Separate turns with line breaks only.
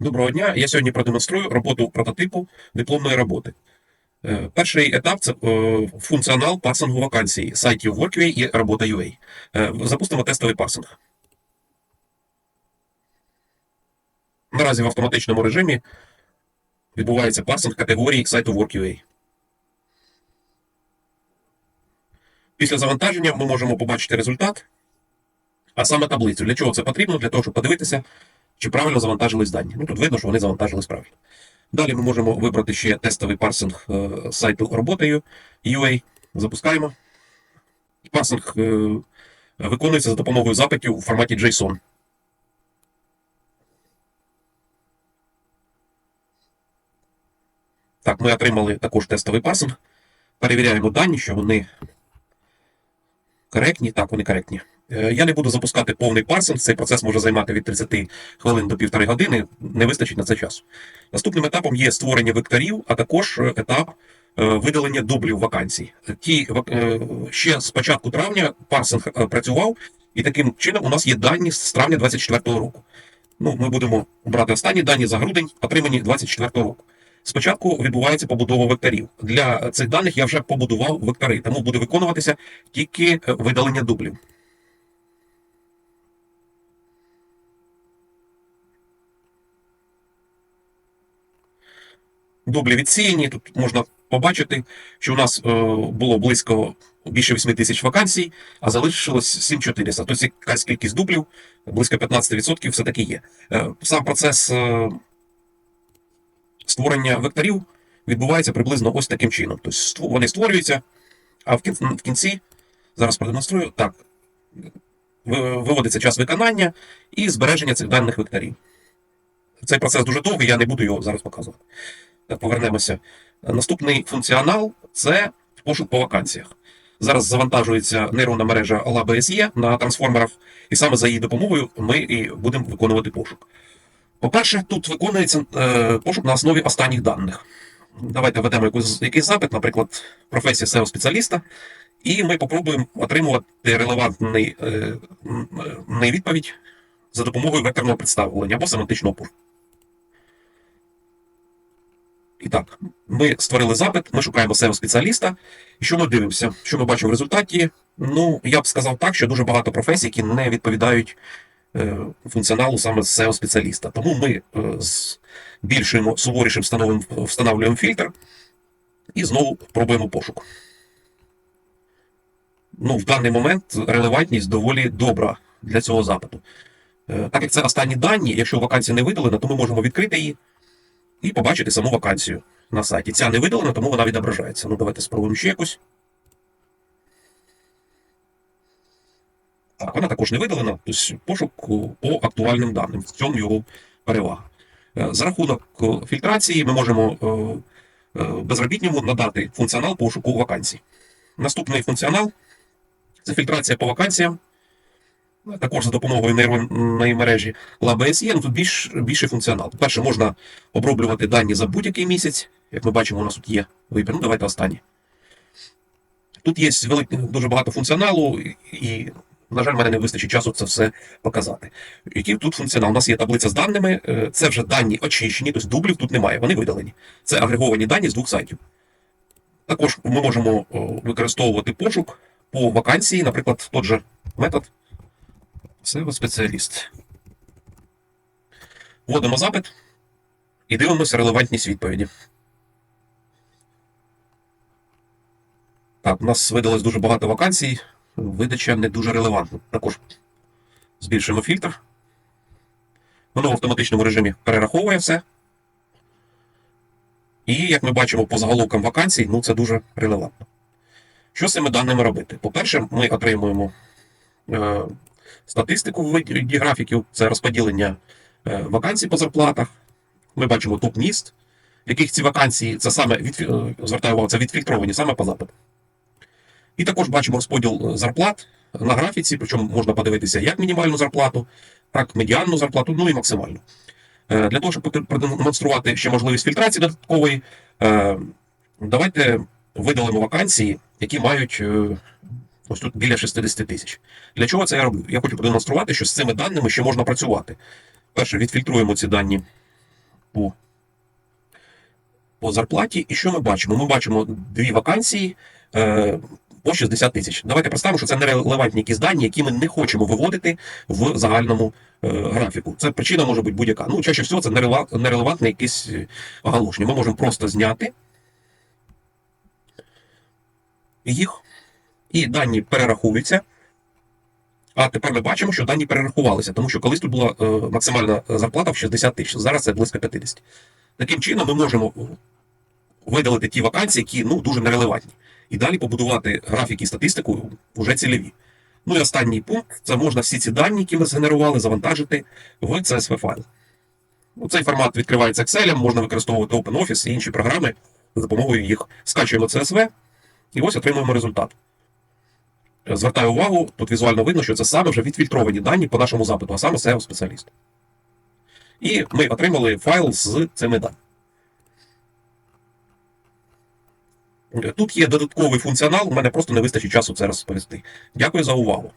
Доброго дня. Я сьогодні продемонструю роботу прототипу дипломної роботи. Е, Перший етап це е, функціонал парсингу вакансій сайтів Workway і робота.ua. Е, Запустимо тестовий парсинг. Наразі в автоматичному режимі відбувається парсинг категорій сайту Workway. Після завантаження ми можемо побачити результат, а саме таблицю. Для чого це потрібно? Для того, щоб подивитися, чи правильно завантажились дані. Ну тут видно, що вони завантажились правильно. Далі ми можемо вибрати ще тестовий парсинг е, сайту роботою UA. Запускаємо. Парсинг е, виконується за допомогою запитів у форматі JSON. Так, ми отримали також тестовий парсинг. Перевіряємо дані, що вони коректні. Так, вони коректні. Е, Я не буду запускати повний парсинг. Цей процес може займати від 30 хвилин до півтори години. Не вистачить на це часу. Наступним етапом є створення векторів, а також е, етап е, видалення дублів вакансій. Ті ще з початку травня парсинг працював, і таким чином у нас є дані з травня 24 року. Ну, ми будемо брати останні дані за грудень, отримані 24 року. Спочатку відбувається побудова векторів. Для цих даних я вже побудував вектори, тому буде виконуватися тільки видалення дублів. Дублі відсіяні. Тут можна побачити, що у нас е, було близько більше 8 тисяч вакансій, а залишилось 7400. Тобто якась кількість дублів, близько 15% все-таки є. Е, сам процес е, створення векторів відбувається приблизно ось таким чином. Тобто вони створюються, а в кінці, зараз продемонструю, так, виводиться час виконання і збереження цих даних векторів. Цей процес дуже довгий, я не буду його зараз показувати. Повернемося. Наступний функціонал це пошук по вакансіях. Зараз завантажується нейронна мережа LabSE на трансформерах, і саме за її допомогою ми і будемо виконувати пошук. По-перше, тут виконується е, пошук на основі останніх даних. Давайте введемо якийсь запит, наприклад, професія SEO-спеціаліста, і ми попробуємо отримувати релевантний е, е, відповідь за допомогою векторного представлення або семантичного пошуку. І так, ми створили запит, ми шукаємо SEO-спеціаліста. І що ми дивимося? Що ми бачимо в результаті? Ну, я б сказав так, що дуже багато професій, які не відповідають е, функціоналу саме SEO-спеціаліста. Тому ми е, з більшим суворішим встановлюємо, встановлюємо фільтр і знову пробуємо пошук. Ну, в даний момент релевантність доволі добра для цього запиту. Е, так як це останні дані, якщо вакансія не видалена, то ми можемо відкрити її і побачити саму вакансію на сайті. Ця не видалена, тому вона відображається. Ну, давайте спробуємо ще якусь. Так, вона також не видалена, тобто пошук по актуальним даним. В цьому його перевага. Е, За рахунок е, фільтрації ми можемо е, безробітньому надати функціонал пошуку вакансій. Наступний функціонал це фільтрація по вакансіям. Також за допомогою нейронної мережі LabSE, ну тут більш, більший функціонал. По-перше, можна оброблювати дані за будь-який місяць. Як ми бачимо, у нас тут є вибір. Ну, давайте останній. Тут є велик, дуже багато функціоналу, і, на жаль, мене не вистачить часу це все показати. Який тут функціонал? У нас є таблиця з даними, е, це вже дані очищені, тобто дублів тут немає, вони видалені. Це агреговані дані з двох сайтів. Також ми можемо використовувати пошук по вакансії, наприклад, тот же метод SEO спеціаліст. Вводимо запит і дивимося релевантність відповіді. Так, у нас видалось дуже багато вакансій. Видача не дуже релевантна. Також збільшуємо фільтр. Воно в автоматичному режимі перераховує все. І, як ми бачимо по заголовкам вакансій, ну це дуже релевантно. Що з цими даними робити? По-перше, ми отримуємо е, статистику в виді графіків, це розподілення е, вакансій по зарплатах. Ми бачимо топ міст, в яких ці вакансії це саме від, е, звертаю увагу, це відфільтровані саме по запиту. І також бачимо розподіл е, зарплат на графіці, причому можна подивитися як мінімальну зарплату, так медіанну зарплату, ну і максимальну. Для того, щоб продемонструвати ще можливість фільтрації додаткової, давайте видалимо вакансії, які мають ось тут біля 60 тисяч. Для чого це я роблю? Я хочу продемонструвати, що з цими даними ще можна працювати. Перше, відфільтруємо ці дані по, по зарплаті. І що ми бачимо? Ми бачимо дві вакансії е, по 60 тисяч. Давайте представимо, що це нерелевантні якісь дані, які ми не хочемо виводити в загальному е, графіку. Це причина може бути будь-яка. Ну, чаще всього це нерелевантне якесь е, оголошення. Ми можемо просто зняти їх, і дані перерахуються. А тепер ми бачимо, що дані перерахувалися, тому що колись тут була е, максимальна зарплата в 60 тисяч, зараз це близько 50. Таким чином, ми можемо видалити ті вакансії, які ну, дуже нерелевантні. І далі побудувати графіки і статистику вже цільові. Ну і останній пункт це можна всі ці дані, які ми згенерували, завантажити в CSV файл. Ну, цей формат відкривається Excel, можна використовувати OpenOffice і інші програми за допомогою їх скачуємо CSV і ось отримуємо результат. Звертаю увагу, тут візуально видно, що це саме вже відфільтровані дані по нашому запиту, а саме SEO спеціаліст. І ми отримали файл з цими даними. Тут є додатковий функціонал, у мене просто не вистачить часу це розповісти. Дякую за увагу.